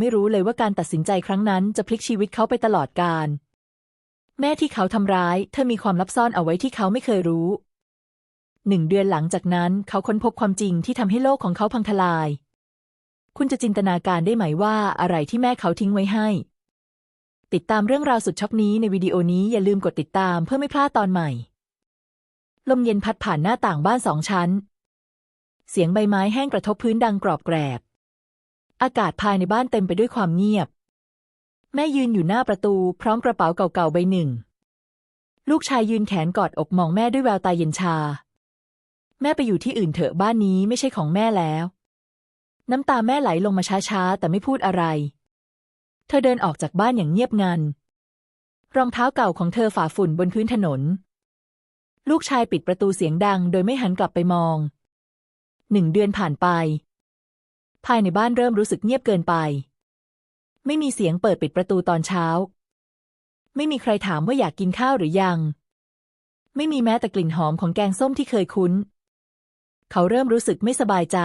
ไม่รู้เลยว่าการตัดสินใจครั้งนั้นจะพลิกชีวิตเขาไปตลอดกาลแม่ที่เขาทำร้าย เธอมีความลับซ่อนเอาไว้ที่เขาไม่เคยรู้หนึ่งเดือนหลังจากนั้นเขาค้นพบความจริงที่ทำให้โลกของเขาพังทลาย คุณจะจินตนาการได้ไหมว่าอะไรที่แม่เขาทิ้งไว้ให้ ติดตามเรื่องราวสุดช็อกนี้ในวิดีโอนี้อย่าลืมกดติดตามเพื่อไม่พลาดตอนใหม่ ลมเย็นพัดผ่านหน้าต่างบ้านสองชั้น เสียงใบไม้แห้งกระทบพื้นดังกรอบแกรบ อากาศภายในบ้านเต็มไปด้วยความเงียบ แม่ยืนอยู่หน้าประตูพร้อมกระเป๋าเก่าๆใบหนึ่ง ลูกชายยืนแขนกอดอกมองแม่ด้วยแววตาเย็นชา แม่ไปอยู่ที่อื่นเถอะบ้านนี้ไม่ใช่ของแม่แล้ว น้ำตาแม่ไหลลงมาช้าๆแต่ไม่พูดอะไร เธอเดินออกจากบ้านอย่างเงียบงัน รองเท้าเก่าของเธอฝ่าฝุ่นบนพื้นถนน ลูกชายปิดประตูเสียงดัง โดยไม่หันกลับไปมองหนึ่งเดือนผ่านไป ภายในบ้านเริ่มรู้สึกเงียบเกินไป ไม่มีเสียงเปิดปิดประตูตอนเช้า ไม่มีใครถามว่าอยากกินข้าวหรือยัง ไม่มีแม้แต่กลิ่นหอมของแกงส้มที่เคยคุ้น เขาเริ่มรู้สึกไม่สบายใจ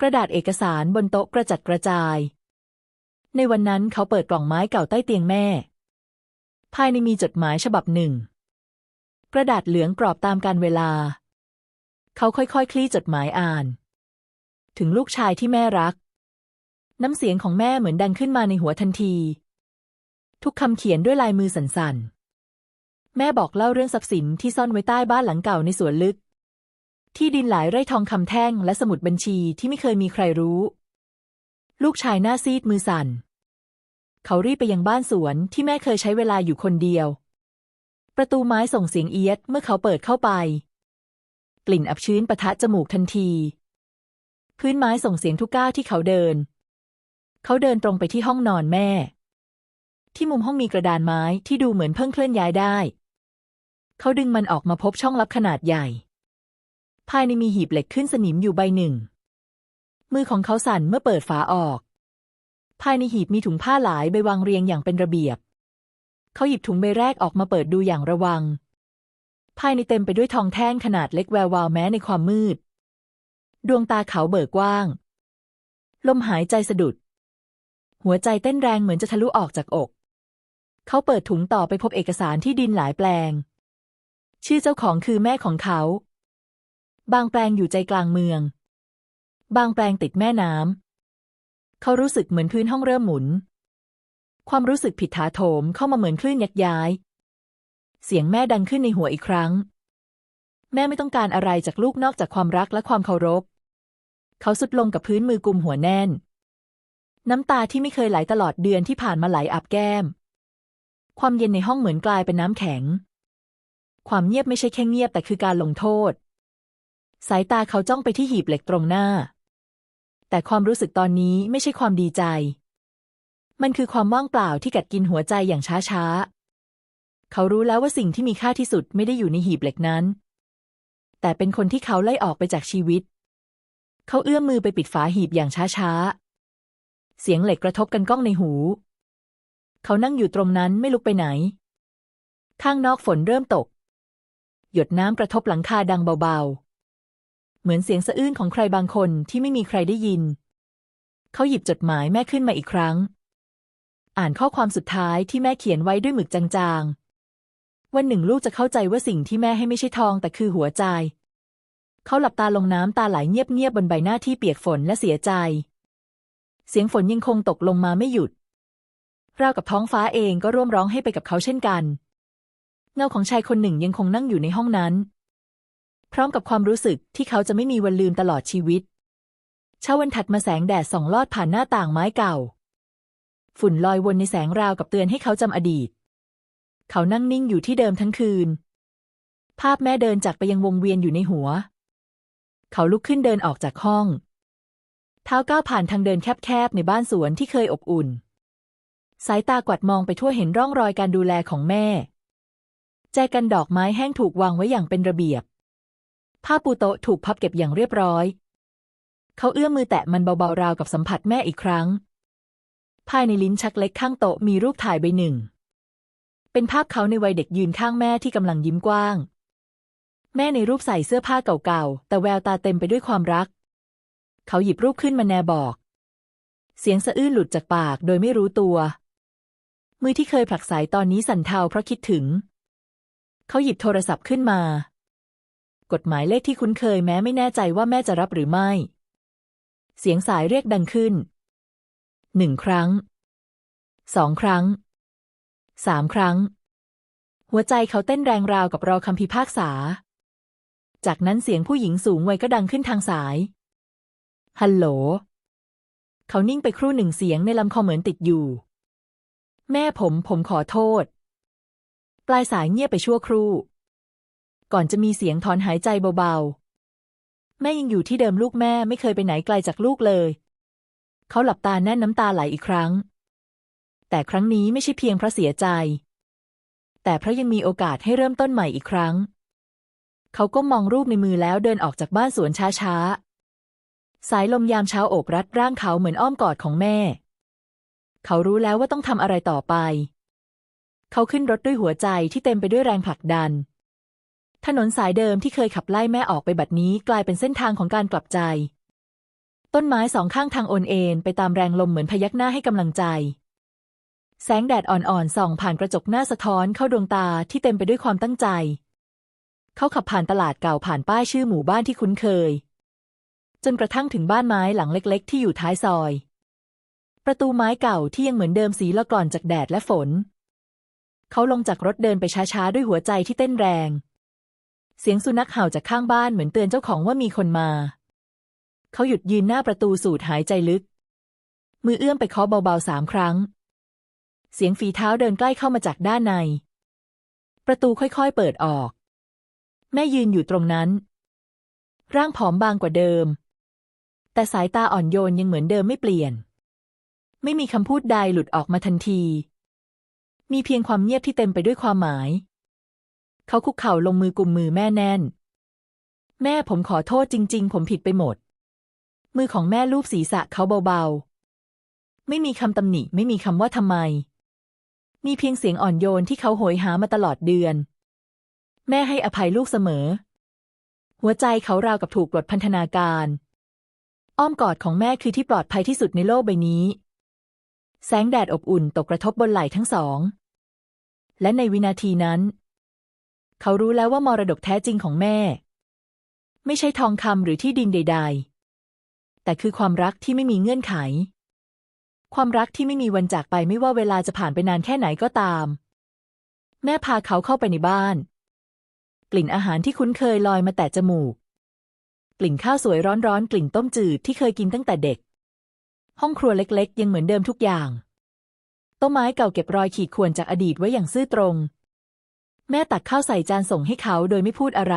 กระดาษเอกสารบนโต๊ะกระจัดกระจาย ในวันนั้นเขาเปิดกล่องไม้เก่าใต้เตียงแม่ ภายในมีจดหมายฉบับหนึ่ง กระดาษเหลืองกรอบตามการเวลา เขาค่อยๆคคลี่จดหมายอ่าน ถึงลูกชายที่แม่รัก น้ำเสียงของแม่เหมือนดังขึ้นมาในหัวทันที ทุกคำเขียนด้วยลายมือสั่นๆ แม่บอกเล่าเรื่องทรัพย์สินที่ซ่อนไว้ใต้บ้านหลังเก่าในสวนลึก ที่ดินหลายไร่ทองคำแท่งและสมุดบัญชีที่ไม่เคยมีใครรู้ ลูกชายหน้าซีดมือสั่น เขารีบไปยังบ้านสวนที่แม่เคยใช้เวลาอยู่คนเดียว ประตูไม้ส่งเสียงเอียดเมื่อเขาเปิดเข้าไป กลิ่นอับชื้นปะทะจมูกทันที พื้นไม้ส่งเสียงทุกก้าวที่เขาเดิน เขาเดินตรงไปที่ห้องนอนแม่ ที่มุมห้องมีกระดานไม้ที่ดูเหมือนเพิ่งเคลื่อนย้ายได้ เขาดึงมันออกมาพบช่องลับขนาดใหญ่ ภายในมีหีบเหล็กขึ้นสนิมอยู่ใบหนึ่ง มือของเขาสั่นเมื่อเปิดฝาออก ภายในหีบมีถุงผ้าหลายใบวางเรียงอย่างเป็นระเบียบ เขาหยิบถุงใบแรกออกมาเปิดดูอย่างระวัง ภายในเต็มไปด้วยทองแท่งขนาดเล็กแวววาวแม้ในความมืด ดวงตาเขาเบิกกว้าง ลมหายใจสะดุด หัวใจเต้นแรงเหมือนจะทะลุออกจากอก เขาเปิดถุงต่อไปพบเอกสารที่ดินหลายแปลง ชื่อเจ้าของคือแม่ของเขา บางแปลงอยู่ใจกลางเมือง บางแปลงติดแม่น้ำเขารู้สึกเหมือนพื้นห้องเริ่มหมุน ความรู้สึกผิดถาโถมเข้ามาเหมือนคลื่นยักย้าย เสียงแม่ดังขึ้นในหัวอีกครั้ง แม่ไม่ต้องการอะไรจากลูกนอกจากความรักและความเคารพ เขาสุดลงกับพื้นมือกุมหัวแน่น น้ำตาที่ไม่เคยไหลตลอดเดือนที่ผ่านมาไหลอาบแก้ม ความเย็นในห้องเหมือนกลายเป็นน้ำแข็ง ความเงียบไม่ใช่แค่เงียบแต่คือการลงโทษ สายตาเขาจ้องไปที่หีบเหล็กตรงหน้า แต่ความรู้สึกตอนนี้ไม่ใช่ความดีใจ มันคือความว่างเปล่าที่กัดกินหัวใจอย่างช้าๆเขารู้แล้วว่าสิ่งที่มีค่าที่สุดไม่ได้อยู่ในหีบเหล็กนั้น แต่เป็นคนที่เขาไล่ออกไปจากชีวิต เขาเอื้อมมือไปปิดฝาหีบอย่างช้าๆ เสียงเหล็กกระทบกันก้องในหู เขานั่งอยู่ตรงนั้นไม่ลุกไปไหน ข้างนอกฝนเริ่มตก หยดน้ำกระทบหลังคาดังเบาๆ เหมือนเสียงสะอื้นของใครบางคนที่ไม่มีใครได้ยิน เขาหยิบจดหมายแม่ขึ้นมาอีกครั้ง อ่านข้อความสุดท้ายที่แม่เขียนไว้ด้วยหมึกจางๆ วันหนึ่งลูกจะเข้าใจว่าสิ่งที่แม่ให้ไม่ใช่ทองแต่คือหัวใจ เขาหลับตาลงน้ำตาไหลเงียบๆบนใบหน้าที่เปียกฝนและเสียใจ เสียงฝนยังคงตกลงมาไม่หยุดราวกับท้องฟ้าเองก็ร่วมร้องให้ไปกับเขาเช่นกัน เงาของชายคนหนึ่งยังคงนั่งอยู่ในห้องนั้น พร้อมกับความรู้สึกที่เขาจะไม่มีวันลืมตลอดชีวิต เช้าวันถัดมาแสงแดดส่องลอดผ่านหน้าต่างไม้เก่า ฝุ่นลอยวนในแสงราวกับเตือนให้เขาจำอดีต เขานั่งนิ่งอยู่ที่เดิมทั้งคืน ภาพแม่เดินจากไปยังวงเวียนอยู่ในหัว เขาลุกขึ้นเดินออกจากห้อง เท้าก้าวผ่านทางเดินแคบๆในบ้านสวนที่เคยอบอุ่น สายตากวัดมองไปทั่วเห็นร่องรอยการดูแลของแม่ แจกันดอกไม้แห้งถูกวางไว้อย่างเป็นระเบียบ ผ้าปูโต๊ะถูกพับเก็บอย่างเรียบร้อย เขาเอื้อมมือแตะมันเบาๆราวกับสัมผัสแม่อีกครั้ง ภายในลิ้นชักเล็กข้างโต๊ะมีรูปถ่ายใบหนึ่ง เป็นภาพเขาในวัยเด็กยืนข้างแม่ที่กำลังยิ้มกว้าง แม่ในรูปใส่เสื้อผ้าเก่าๆ แต่แววตาเต็มไปด้วยความรัก เขาหยิบรูปขึ้นมาแนบอก เสียงสะอื้นหลุดจากปากโดยไม่รู้ตัว มือที่เคยผลักสายตอนนี้สั่นเทาเพราะคิดถึง เขาหยิบโทรศัพท์ขึ้นมา กฎหมายเลขที่คุ้นเคยแม้ไม่แน่ใจว่าแม่จะรับหรือไม่ เสียงสายเรียกดังขึ้น หนึ่งครั้ง สองครั้ง สามครั้ง หัวใจเขาเต้นแรงราวกับรอคำพิพากษา จากนั้นเสียงผู้หญิงสูงวัยก็ดังขึ้นทางสาย ฮัลโหล เขานิ่งไปครู่หนึ่งเสียงในลำคอเหมือนติดอยู่ แม่ผมผมขอโทษ ปลายสายเงียบไปชั่วครู่ ก่อนจะมีเสียงถอนหายใจเบาๆ แม่ยังอยู่ที่เดิมลูกแม่ไม่เคยไปไหนไกลจากลูกเลย เขาหลับตาแน่นน้ำตาไหลอีกครั้ง แต่ครั้งนี้ไม่ใช่เพียงเพราะเสียใจ แต่เพราะยังมีโอกาสให้เริ่มต้นใหม่อีกครั้ง เขาก็มองรูปในมือแล้วเดินออกจากบ้านสวนช้าๆ สายลมยามเช้าโอบรัดร่างเขาเหมือนอ้อมกอดของแม่ เขารู้แล้วว่าต้องทำอะไรต่อไป เขาขึ้นรถด้วยหัวใจที่เต็มไปด้วยแรงผลักดัน ถนนสายเดิมที่เคยขับไล่แม่ออกไปบัดนี้กลายเป็นเส้นทางของการกลับใจ ต้นไม้สองข้างทางโอนเอ็นไปตามแรงลมเหมือนพยักหน้าให้กำลังใจ แสงแดดอ่อนๆส่องผ่านกระจกหน้าสะท้อนเข้าดวงตาที่เต็มไปด้วยความตั้งใจ เขาขับผ่านตลาดเก่าผ่านป้ายชื่อหมู่บ้านที่คุ้นเคย จนกระทั่งถึงบ้านไม้หลังเล็ก ๆ ที่อยู่ท้ายซอย ประตูไม้เก่าที่ยังเหมือนเดิมสีละกร่อนจากแดดและฝน เขาลงจากรถเดินไปช้า ๆ ด้วยหัวใจที่เต้นแรง เสียงสุนัขเห่าจากข้างบ้านเหมือนเตือนเจ้าของว่ามีคนมา เขาหยุดยืนหน้าประตูสูดหายใจลึก มือเอื้อมไปเคาะเบาๆสามครั้ง เสียงฝีเท้าเดินใกล้เข้ามาจากด้านใน ประตูค่อยๆเปิดออก แม่ยืนอยู่ตรงนั้น ร่างผอมบางกว่าเดิม แต่สายตาอ่อนโยนยังเหมือนเดิมไม่เปลี่ยน ไม่มีคำพูดใดหลุดออกมาทันที มีเพียงความเงียบที่เต็มไปด้วยความหมาย เขาคุกเข่าลงมือกุมมือแม่แน่น แม่ผมขอโทษจริง ๆ ผมผิดไปหมด มือของแม่ลูบศีรษะเขาเบาๆ ไม่มีคำตำหนิไม่มีคำว่าทำไม มีเพียงเสียงอ่อนโยนที่เขาโหยหามาตลอดเดือน แม่ให้อภัยลูกเสมอ หัวใจเขาราวกับถูกปลดพันธนาการ อ้อมกอดของแม่คือที่ปลอดภัยที่สุดในโลกใบนี้ แสงแดดอบอุ่นตกกระทบบนไหล่ทั้งสอง และในวินาทีนั้น เขารู้แล้วว่ามรดกแท้จริงของแม่ ไม่ใช่ทองคำหรือที่ดินใด ๆ แต่คือความรักที่ไม่มีเงื่อนไข ความรักที่ไม่มีวันจากไปไม่ว่าเวลาจะผ่านไปนานแค่ไหนก็ตาม แม่พาเขาเข้าไปในบ้าน ลิ่นอาหารที่คุ้นเคยลอยมาแต่จมูก กลิ่นข้าวสวยร้อนๆ กลิ่นต้มจืดที่เคยกินตั้งแต่เด็ก ห้องครัวเล็กๆ ยังเหมือนเดิมทุกอย่าง ต้นไม้เก่าเก็บรอยขีดข่วนจากอดีตไว้อย่างซื่อตรง แม่ตักข้าวใส่จานส่งให้เขาโดยไม่พูดอะไร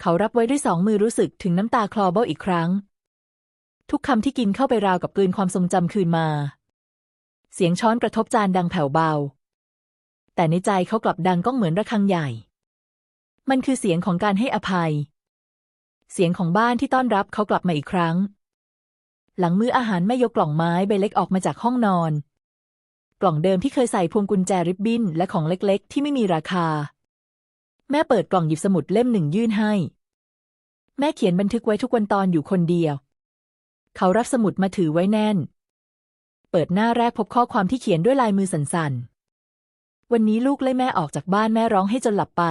เขารับไว้ด้วยสองมือรู้สึกถึงน้ำตาคลอเบ้าอีกครั้ง ทุกคำที่กินเข้าไปราวกับกลืนความทรงจำคืนมา เสียงช้อนกระทบจานดังแผ่วเบาแต่ในใจเขากลับดังก้องเหมือนระฆังใหญ่ มันคือเสียงของการให้อภัย เสียงของบ้านที่ต้อนรับเขากลับมาอีกครั้ง หลังมื้ออาหารแม่ยกกล่องไม้ใบเล็กออกมาจากห้องนอน กล่องเดิมที่เคยใส่พวงกุญแจริบบิ้นและของเล็กๆ ที่ไม่มีราคา แม่เปิดกล่องหยิบสมุดเล่มหนึ่งยื่นให้ แม่เขียนบันทึกไว้ทุกวันตอนอยู่คนเดียว เขารับสมุดมาถือไว้แน่น เปิดหน้าแรกพบข้อความที่เขียนด้วยลายมือสั่นๆวันนี้ลูกไล่แม่ออกจากบ้านแม่ร้องให้จนหลับไป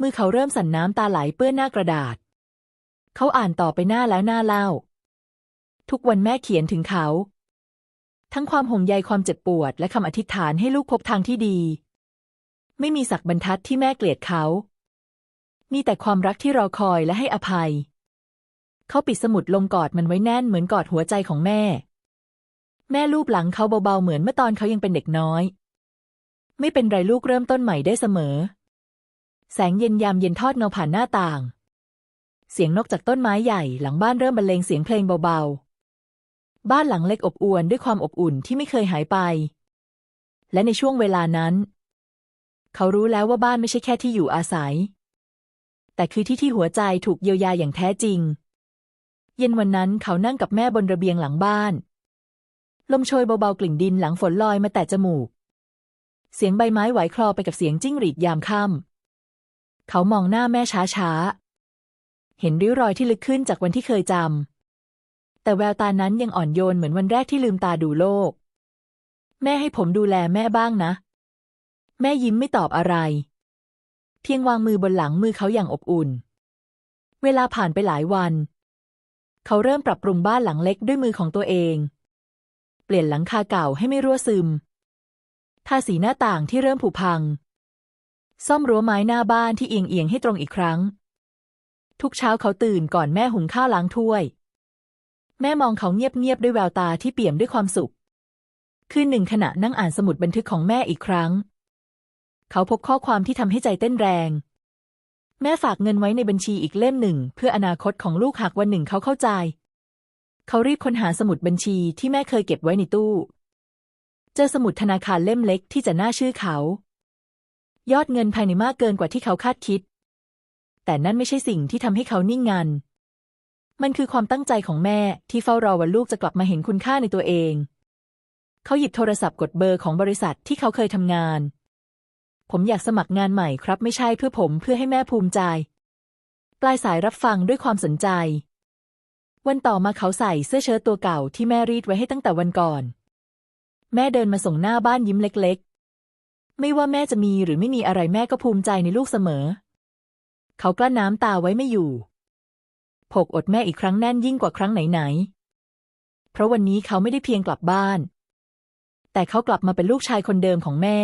มือเขาเริ่มสั่นน้ำตาไหลเปื้อนหน้ากระดาษ เขาอ่านต่อไปหน้าแล้วหน้าเล่า ทุกวันแม่เขียนถึงเขา ทั้งความห่วงใยความเจ็บปวด และคำอธิษฐานให้ลูกพบทางที่ดี ไม่มีสักบรรทัดที่แม่เกลียดเขา มีแต่ความรักที่รอคอยและให้อภัย เขาปิดสมุดลงกอดมันไว้แน่นเหมือนกอดหัวใจของแม่ แม่ลูบหลังเขาเบาๆเหมือนเมื่อตอนเขายังเป็นเด็กน้อย ไม่เป็นไรลูกเริ่มต้นใหม่ได้เสมอ แสงเย็นยามเย็นทอดเงาผ่านหน้าต่าง เสียงนกจากต้นไม้ใหญ่หลังบ้านเริ่มบรรเลงเสียงเพลงเบาๆ บ้านหลังเล็กอบอวลด้วยความอบอุ่นที่ไม่เคยหายไป และในช่วงเวลานั้น เขารู้แล้วว่าบ้านไม่ใช่แค่ที่อยู่อาศัย แต่คือที่ที่หัวใจถูกเยียวยาอย่างแท้จริง เย็นวันนั้นเขานั่งกับแม่บนระเบียงหลังบ้าน ลมโชยเบาๆกลิ่นดินหลังฝนลอยมาแต่จมูก เสียงใบไม้ไหวคลอไปกับเสียงจิ้งหรีดยามค่ำ เขามองหน้าแม่ช้าๆ เห็นริ้วรอยที่ลึกขึ้นจากวันที่เคยจำ แต่แววตานั้นยังอ่อนโยนเหมือนวันแรกที่ลืมตาดูโลก แม่ให้ผมดูแลแม่บ้างนะ แม่ยิ้มไม่ตอบอะไร เพียงวางมือบนหลังมือเขาอย่างอบอุ่น เวลาผ่านไปหลายวัน เขาเริ่มปรับปรุงบ้านหลังเล็กด้วยมือของตัวเอง เปลี่ยนหลังคาเก่าให้ไม่รั่วซึม ทาสีหน้าต่างที่เริ่มผุพัง ซ่อมรั้วไม้หน้าบ้านที่เอียงเอียงๆให้ตรงอีกครั้ง ทุกเช้าเขาตื่นก่อนแม่หุงข้าวล้างถ้วย แม่มองเขาเงียบๆด้วยแววตาที่เปี่ยมด้วยความสุข คืนหนึ่งขณะนั่งอ่านสมุดบันทึกของแม่อีกครั้ง เขาพบข้อความที่ทำให้ใจเต้นแรง แม่ฝากเงินไว้ในบัญชีอีกเล่มหนึ่ง เพื่ออนาคตของลูกหากวันหนึ่งเขาเข้าใจ เขารีบค้นหาสมุดบัญชีที่แม่เคยเก็บไว้ในตู้ เจอสมุดธนาคารเล่มเล็กที่จะน่าชื่อเขา ยอดเงินภายในมากเกินกว่าที่เขาคาดคิด แต่นั่นไม่ใช่สิ่งที่ทำให้เขานิ่งงัน มันคือความตั้งใจของแม่ที่เฝ้ารอวันลูกจะกลับมาเห็นคุณค่าในตัวเอง เขาหยิบโทรศัพท์กดเบอร์ของบริษัทที่เขาเคยทำงาน ผมอยากสมัครงานใหม่ครับ ไม่ใช่เพื่อผมเพื่อให้แม่ภูมิใจ ปลายสายรับฟังด้วยความสนใจ วันต่อมาเขาใส่เสื้อเชิ้ตตัวเก่าที่แม่รีดไว้ให้ตั้งแต่วันก่อน แม่เดินมาส่งหน้าบ้านยิ้มเล็ก ไม่ว่าแม่จะมีหรือไม่มีอะไรแม่ก็ภูมิใจในลูกเสมอ เขากลั้นน้ำตาไว้ไม่อยู่ผกอดแม่อีกครั้งแน่นยิ่งกว่าครั้งไหนๆ เพราะวันนี้เขาไม่ได้เพียงกลับบ้าน แต่เขากลับมาเป็นลูกชายคนเดิมของแม่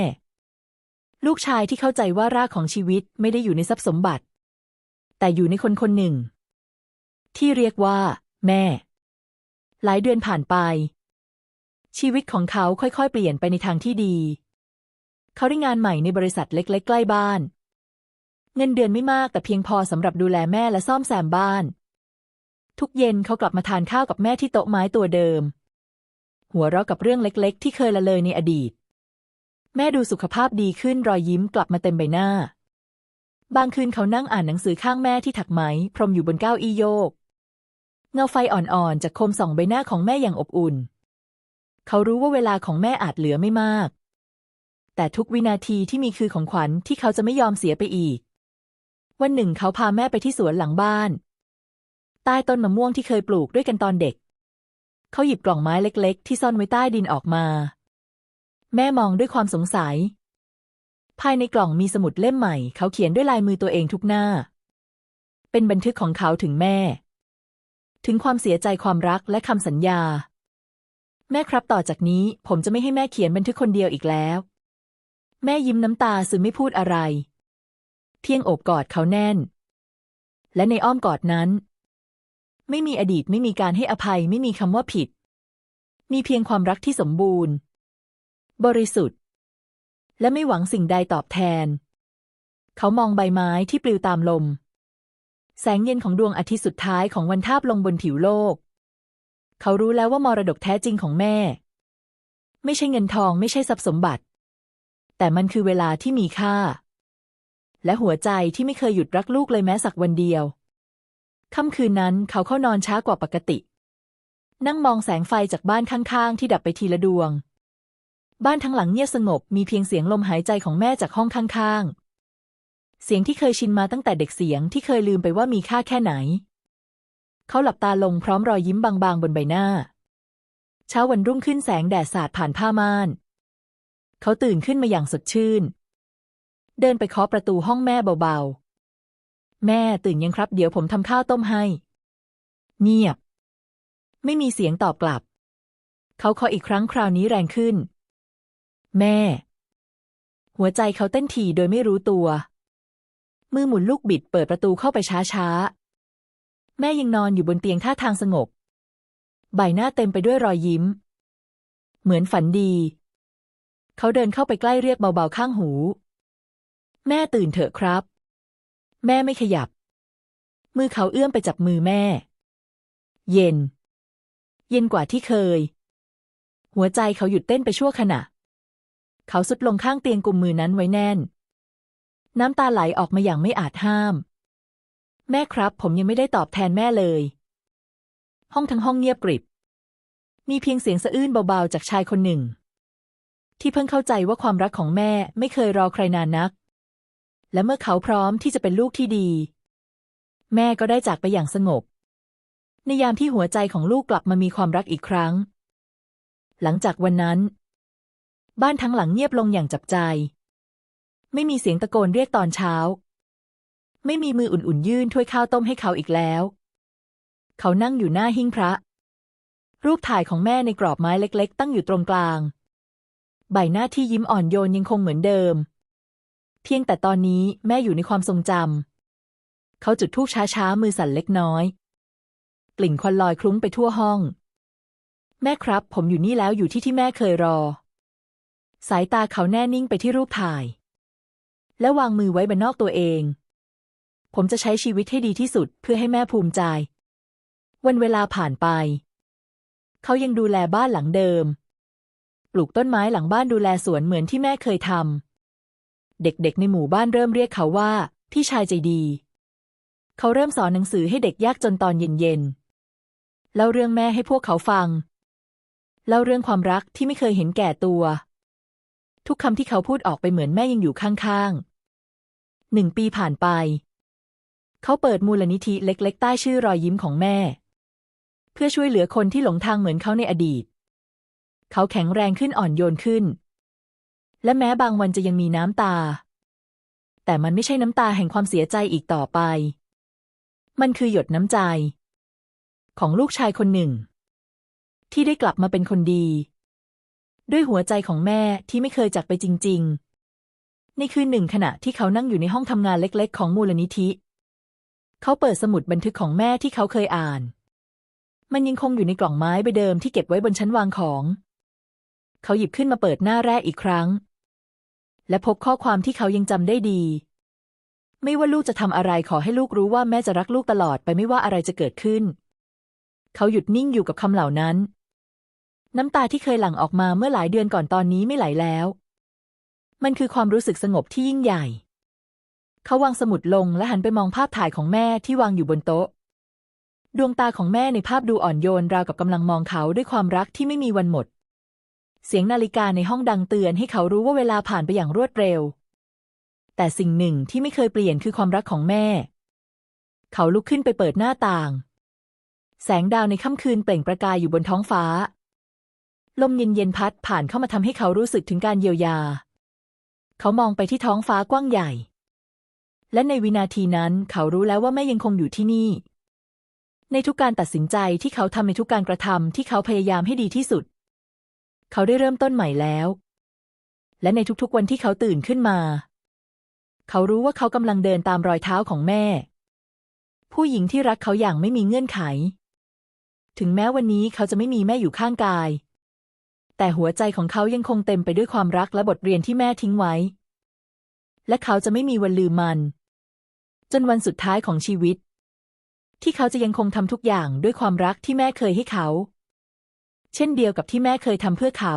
ลูกชายที่เข้าใจว่ารากของชีวิตไม่ได้อยู่ในทรัพย์สมบัติ แต่อยู่ในคนคนหนึ่ง ที่เรียกว่า แม่ หลายเดือนผ่านไป ชีวิตของเขาค่อยๆ เปลี่ยนไปในทางที่ดี เขาได้งานใหม่ในบริษัทเล็กๆ ใกล้บ้าน เงินเดือนไม่มากแต่เพียงพอสำหรับดูแลแม่และซ่อมแซมบ้าน ทุกเย็นเขากลับมาทานข้าวกับแม่ที่โต๊ะไม้ตัวเดิม หัวเราะกับเรื่องเล็กๆ ที่เคยละเลยในอดีต แม่ดูสุขภาพดีขึ้นรอยยิ้มกลับมาเต็มใบหน้า บางคืนเขานั่งอ่านหนังสือข้างแม่ที่ถักไหม พรมอยู่บนเก้าอี้โยก เงาไฟอ่อนๆจากโคมส่องใบหน้าของแม่อย่างอบอุ่น เขารู้ว่าเวลาของแม่อาจเหลือไม่มาก แต่ทุกวินาทีที่มีคือของขวัญที่เขาจะไม่ยอมเสียไปอีก วันหนึ่งเขาพาแม่ไปที่สวนหลังบ้าน ใต้ต้นมะม่วงที่เคยปลูกด้วยกันตอนเด็ก เขาหยิบกล่องไม้เล็ก ๆ ที่ซ่อนไว้ใต้ดินออกมา แม่มองด้วยความสงสัย ภายในกล่องมีสมุดเล่มใหม่ เขาเขียนด้วยลายมือตัวเองทุกหน้า เป็นบันทึกของเขาถึงแม่ ถึงความเสียใจความรักและคำสัญญา แม่ครับต่อจากนี้ผมจะไม่ให้แม่เขียนบันทึกคนเดียวอีกแล้ว แม่ยิ้มน้ำตาซึมไม่พูดอะไรเพียงโอบกอดเขาแน่น และในอ้อมกอดนั้น ไม่มีอดีตไม่มีการให้อภัยไม่มีคำว่าผิด มีเพียงความรักที่สมบูรณ์ บริสุทธิ์ และไม่หวังสิ่งใดตอบแทน เขามองใบไม้ที่ปลิวตามลม แสงเย็นของดวงอาทิตย์สุดท้ายของวันทาบลงบนผิวโลก เขารู้แล้วว่ามรดกแท้จริงของแม่ ไม่ใช่เงินทองไม่ใช่ทรัพย์สมบัติ แต่มันคือเวลาที่มีค่า และหัวใจที่ไม่เคยหยุดรักลูกเลยแม้สักวันเดียว ค่ำคืนนั้นเขาเข้านอนช้ากว่าปกติ นั่งมองแสงไฟจากบ้านข้างๆ ที่ดับไปทีละดวง บ้านทั้งหลังเงียบสงบมีเพียงเสียงลมหายใจของแม่จากห้องข้างๆ เสียงที่เคยชินมาตั้งแต่เด็กเสียงที่เคยลืมไปว่ามีค่าแค่ไหน เขาหลับตาลงพร้อมรอยยิ้มบางๆ บนใบหน้าเช้าวันรุ่งขึ้นแสงแดดสาดผ่านผ้าม่าน เขาตื่นขึ้นมาอย่างสดชื่น เดินไปเคาะประตูห้องแม่เบาๆ แม่ตื่นยังครับ เดี๋ยวผมทำข้าวต้มให้ เงียบ ไม่มีเสียงตอบกลับ เขาเคาะอีกครั้งคราวนี้แรงขึ้น แม่ หัวใจเขาเต้นถี่โดยไม่รู้ตัว มือหมุนลูกบิดเปิดประตูเข้าไปช้าๆ แม่ยังนอนอยู่บนเตียงท่าทางสงบ ใบหน้าเต็มไปด้วยรอยยิ้ม เหมือนฝันดี เขาเดินเข้าไปใกล้เรียกเบาๆข้างหู แม่ตื่นเถอะครับ แม่ไม่ขยับ มือเขาเอื้อมไปจับมือแม่ เย็น เย็นกว่าที่เคย หัวใจเขาหยุดเต้นไปชั่วขณะ เขาสุดลงข้างเตียงกุมมือนั้นไว้แน่น น้ำตาไหลออกมาอย่างไม่อาจห้าม แม่ครับ ผมยังไม่ได้ตอบแทนแม่เลย ห้องทั้งห้องเงียบกริบมีเพียงเสียงสะอื้นเบาๆจากชายคนหนึ่ง ที่เพิ่งเข้าใจว่าความรักของแม่ไม่เคยรอใครนานนัก และเมื่อเขาพร้อมที่จะเป็นลูกที่ดี แม่ก็ได้จากไปอย่างสงบ ในยามที่หัวใจของลูกกลับมามีความรักอีกครั้ง หลังจากวันนั้น บ้านทั้งหลังเงียบลงอย่างจับใจ ไม่มีเสียงตะโกนเรียกตอนเช้า ไม่มีมืออุ่นๆยื่นถ้วยข้าวต้มให้เขาอีกแล้ว เขานั่งอยู่หน้าหิ้งพระรูปถ่ายของแม่ในกรอบไม้เล็ก ๆ ตั้งอยู่ตรงกลาง ใบหน้าที่ยิ้มอ่อนโยนยังคงเหมือนเดิม เพียงแต่ตอนนี้แม่อยู่ในความทรงจำเขาจุดธูปช้าๆ มือสั่นเล็กน้อย กลิ่นควันลอยคลุ้งไปทั่วห้อง แม่ครับ ผมอยู่นี่แล้วอยู่ที่ที่แม่เคยรอ สายตาเขาแน่นิ่งไปที่รูปถ่าย และวางมือไว้บนนอกตัวเอง ผมจะใช้ชีวิตให้ดีที่สุดเพื่อให้แม่ภูมิใจ วันเวลาผ่านไป เขายังดูแลบ้านหลังเดิม ลูกต้นไม้หลังบ้านดูแลสวนเหมือนที่แม่เคยทำ เด็กๆในหมู่บ้านเริ่มเรียกเขาว่า พี่ชายใจดี เขาเริ่มสอนหนังสือให้เด็กยากจนตอนเย็นๆเล่าเรื่องแม่ให้พวกเขาฟัง เล่าเรื่องความรักที่ไม่เคยเห็นแก่ตัว ทุกคำที่เขาพูดออกไปเหมือนแม่ยังอยู่ข้างๆหนึ่งปีผ่านไป เขาเปิดมูลนิธิเล็ก ๆ ใต้ชื่อรอยยิ้มของแม่ เพื่อช่วยเหลือคนที่หลงทางเหมือนเขาในอดีต เขาแข็งแรงขึ้นอ่อนโยนขึ้น และแม้บางวันจะยังมีน้ำตา แต่มันไม่ใช่น้ำตาแห่งความเสียใจอีกต่อไป มันคือหยดน้ำใจ ของลูกชายคนหนึ่ง ที่ได้กลับมาเป็นคนดี ด้วยหัวใจของแม่ที่ไม่เคยจากไปจริง ๆ ในคืนหนึ่งขณะที่เขานั่งอยู่ในห้องทำงานเล็ก ๆ ของมูลนิธิ เขาเปิดสมุดบันทึกของแม่ที่เขาเคยอ่านมันยังคงอยู่ในกล่องไม้ใบเดิมที่เก็บไว้บนชั้นวางของ เขาหยิบขึ้นมาเปิดหน้าแรกอีกครั้ง และพบข้อความที่เขายังจำได้ดี ไม่ว่าลูกจะทำอะไรขอให้ลูกรู้ว่าแม่จะรักลูกตลอดไปไม่ว่าอะไรจะเกิดขึ้น เขาหยุดนิ่งอยู่กับคำเหล่านั้น น้ำตาที่เคยหลั่งออกมาเมื่อหลายเดือนก่อนตอนนี้ไม่ไหลแล้ว มันคือความรู้สึกสงบที่ยิ่งใหญ่ เขาวางสมุดลงและหันไปมองภาพถ่ายของแม่ที่วางอยู่บนโต๊ะดวงตาของแม่ในภาพดูอ่อนโยนราวกับกำลังมองเขาด้วยความรักที่ไม่มีวันหมด เสียงนาฬิกาในห้องดังเตือนให้เขารู้ว่าเวลาผ่านไปอย่างรวดเร็ว แต่สิ่งหนึ่งที่ไม่เคยเปลี่ยนคือความรักของแม่ เขาลุกขึ้นไปเปิดหน้าต่าง แสงดาวในค่ำคืนเปล่งประกายอยู่บนท้องฟ้า ลมเย็นๆพัดผ่านเข้ามาทำให้เขารู้สึกถึงการเยียวยา เขามองไปที่ท้องฟ้ากว้างใหญ่ และในวินาทีนั้นเขารู้แล้วว่าแม่ยังคงอยู่ที่นี่ ในทุกการตัดสินใจที่เขาทำในทุกการกระทำที่เขาพยายามให้ดีที่สุด เขาได้เริ่มต้นใหม่แล้ว และในทุกๆวันที่เขาตื่นขึ้นมา เขารู้ว่าเขากำลังเดินตามรอยเท้าของแม่ ผู้หญิงที่รักเขาอย่างไม่มีเงื่อนไข ถึงแม้วันนี้เขาจะไม่มีแม่อยู่ข้างกาย แต่หัวใจของเขายังคงเต็มไปด้วยความรักและบทเรียนที่แม่ทิ้งไว้ และเขาจะไม่มีวันลืมมัน จนวันสุดท้ายของชีวิต ที่เขาจะยังคงทำทุกอย่างด้วยความรักที่แม่เคยให้เขา เช่นเดียวกับที่แม่เคยทำเพื่อเขา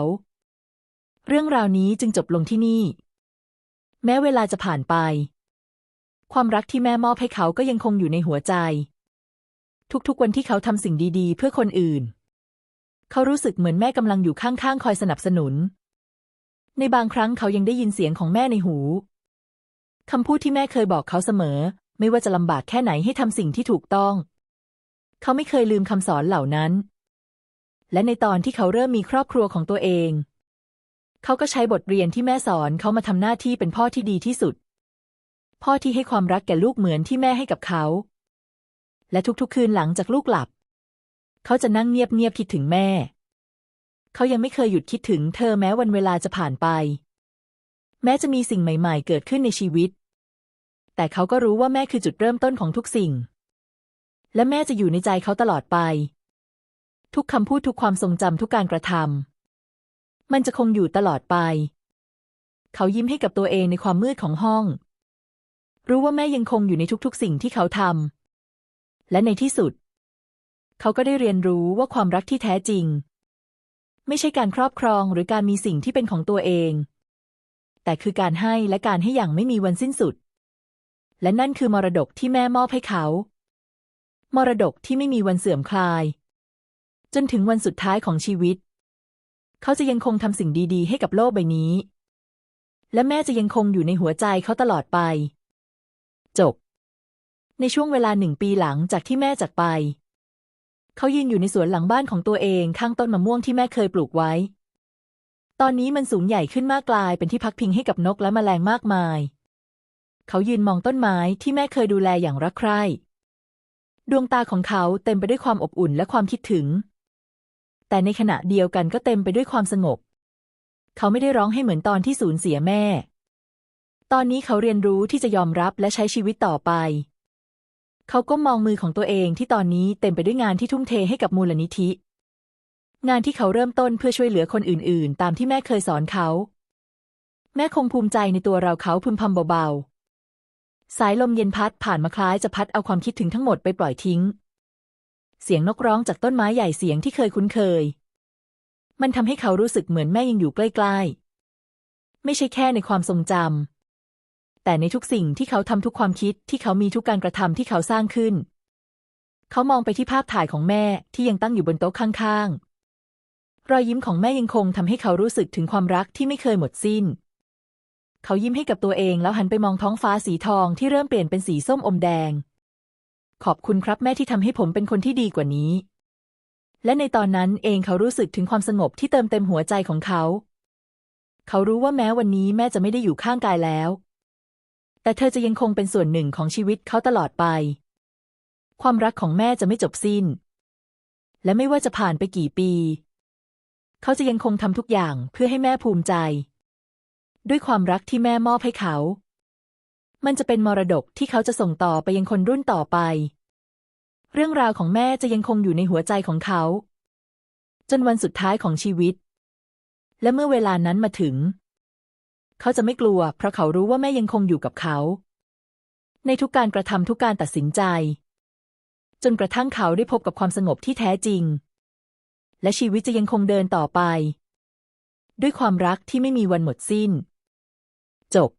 เรื่องราวนี้จึงจบลงที่นี่ แม้เวลาจะผ่านไป ความรักที่แม่มอบให้เขาก็ยังคงอยู่ในหัวใจ ทุกๆวันที่เขาทำสิ่งดีๆ เพื่อคนอื่น เขารู้สึกเหมือนแม่กำลังอยู่ข้างๆ คอยสนับสนุน ในบางครั้งเขายังได้ยินเสียงของแม่ในหูคำพูดที่แม่เคยบอกเขาเสมอ ไม่ว่าจะลำบากแค่ไหนให้ทำสิ่งที่ถูกต้อง เขาไม่เคยลืมคำสอนเหล่านั้น และในตอนที่เขาเริ่มมีครอบครัวของตัวเอง เขาก็ใช้บทเรียนที่แม่สอนเขามาทำหน้าที่เป็นพ่อที่ดีที่สุด พ่อที่ให้ความรักแก่ลูกเหมือนที่แม่ให้กับเขา และทุกๆคืนหลังจากลูกหลับ เขาจะนั่งเงียบๆคิดถึงแม่ เขายังไม่เคยหยุดคิดถึงเธอแม้วันเวลาจะผ่านไป แม้จะมีสิ่งใหม่ ๆ เกิดขึ้นในชีวิต แต่เขาก็รู้ว่าแม่คือจุดเริ่มต้นของทุกสิ่ง และแม่จะอยู่ในใจเขาตลอดไป ทุกคำพูดทุกความทรงจำทุกการกระทำมันจะคงอยู่ตลอดไป เขายิ้มให้กับตัวเองในความมืดของห้อง รู้ว่าแม่ยังคงอยู่ในทุกๆ สิ่งที่เขาทำและในที่สุด เขาก็ได้เรียนรู้ว่าความรักที่แท้จริง ไม่ใช่การครอบครองหรือการมีสิ่งที่เป็นของตัวเอง แต่คือการให้และการให้อย่างไม่มีวันสิ้นสุด และนั่นคือมรดกที่แม่มอบให้เขา มรดกที่ไม่มีวันเสื่อมคลาย จนถึงวันสุดท้ายของชีวิต เขาจะยังคงทำสิ่งดีๆ ให้กับโลกใบนี้ และแม่จะยังคงอยู่ในหัวใจเขาตลอดไป จบ ในช่วงเวลาหนึ่งปีหลังจากที่แม่จากไป เขายืนอยู่ในสวนหลังบ้านของตัวเองข้างต้นมะม่วงที่แม่เคยปลูกไว้ ตอนนี้มันสูงใหญ่ขึ้นมากกลายเป็นที่พักพิงให้กับนกและแมลงมากมาย เขายืนมองต้นไม้ที่แม่เคยดูแลอย่างรักใคร่ดวงตาของเขาเต็มไปด้วยความอบอุ่นและความคิดถึง แต่ในขณะเดียวกันก็เต็มไปด้วยความสงบ เขาไม่ได้ร้องให้เหมือนตอนที่สูญเสียแม่ ตอนนี้เขาเรียนรู้ที่จะยอมรับและใช้ชีวิตต่อไป เขาก็มองมือของตัวเองที่ตอนนี้เต็มไปด้วยงานที่ทุ่มเทให้กับมูลนิธิ งานที่เขาเริ่มต้นเพื่อช่วยเหลือคนอื่น ๆ ตามที่แม่เคยสอนเขา แม่คงภูมิใจในตัวเราเขาพึมพำเบา ๆ สายลมเย็นพัดผ่านมาคล้ายจะพัดเอาความคิดถึงทั้งหมดไปปล่อยทิ้ง เสียงนกร้องจากต้นไม้ใหญ่เสียงที่เคยคุ้นเคย มันทำให้เขารู้สึกเหมือนแม่ยังอยู่ใกล้ๆ ไม่ใช่แค่ในความทรงจำ แต่ในทุกสิ่งที่เขาทำทุกความคิดที่เขามีทุกการกระทำที่เขาสร้างขึ้น เขามองไปที่ภาพถ่ายของแม่ที่ยังตั้งอยู่บนโต๊ะข้างๆ รอยยิ้มของแม่ยังคงทำให้เขารู้สึกถึงความรักที่ไม่เคยหมดสิ้น เขายิ้มให้กับตัวเองแล้วหันไปมองท้องฟ้าสีทองที่เริ่มเปลี่ยนเป็นสีส้มอมแดง ขอบคุณครับแม่ที่ทำให้ผมเป็นคนที่ดีกว่านี้ และในตอนนั้นเองเขารู้สึกถึงความสงบที่เติมเต็มหัวใจของเขา เขารู้ว่าแม้วันนี้แม่จะไม่ได้อยู่ข้างกายแล้ว แต่เธอจะยังคงเป็นส่วนหนึ่งของชีวิตเขาตลอดไป ความรักของแม่จะไม่จบสิ้น และไม่ว่าจะผ่านไปกี่ปี เขาจะยังคงทำทุกอย่างเพื่อให้แม่ภูมิใจ ด้วยความรักที่แม่มอบให้เขา มันจะเป็นมรดกที่เขาจะส่งต่อไปยังคนรุ่นต่อไป เรื่องราวของแม่จะยังคงอยู่ในหัวใจของเขา จนวันสุดท้ายของชีวิต และเมื่อเวลานั้นมาถึง เขาจะไม่กลัว เพราะเขารู้ว่าแม่ยังคงอยู่กับเขา ในทุกการกระทำทุกการตัดสินใจ จนกระทั่งเขาได้พบกับความสงบที่แท้จริง และชีวิตจะยังคงเดินต่อไป ด้วยความรักที่ไม่มีวันหมดสิ้น จบ